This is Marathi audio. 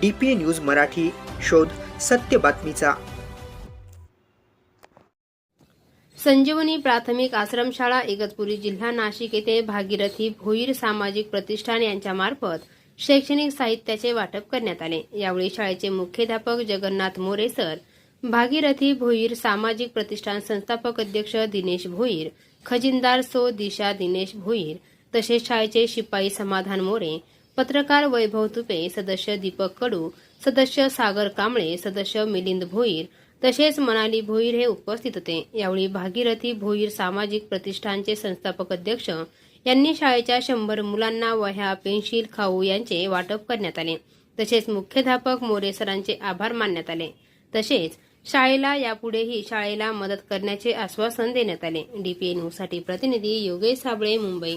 डी पी न्यूज मराठी शोध सत्य बातमीचा. संजीवनी प्राथमिक आश्रमशाळा इगतपुरी जिल्हा नाशिक येथे भागीरथी भोईर सामाजिक प्रतिष्ठान यांच्यामार्फत शैक्षणिक साहित्याचे वाटप करण्यात आले. यावेळी शाळेचे मुख्याध्यापक जगन्नाथ मोरे सर भागीरथी भोईर सामाजिक प्रतिष्ठान संस्थापक अध्यक्ष दिनेश भोईर खजिनदार सो दिशा दिनेश भोईर तसेच शाळेचे शिपाई समाधान मोरे पत्रकार वैभव तुपे सदस्य दीपक कडू सदस्य सागर कांबळे सदस्य मिलिंद भोईर तसेच मनाली भोईर हे उपस्थित होते. यावेळी भागीरथी भोईर सामाजिक प्रतिष्ठानचे संस्थापक अध्यक्ष यांनी शाळेच्या शंभर मुलांना वह्या पेन्शिल खाऊ यांचे वाटप करण्यात आले. तसेच मुख्याध्यापक मोरे सरांचे आभार मानण्यात आले. तसेच शाळेला यापुढेही शाळेला मदत करण्याचे आश्वासन देण्यात आले. डीपीए न्यूजसाठी प्रतिनिधी योगेश साबळे मुंबई.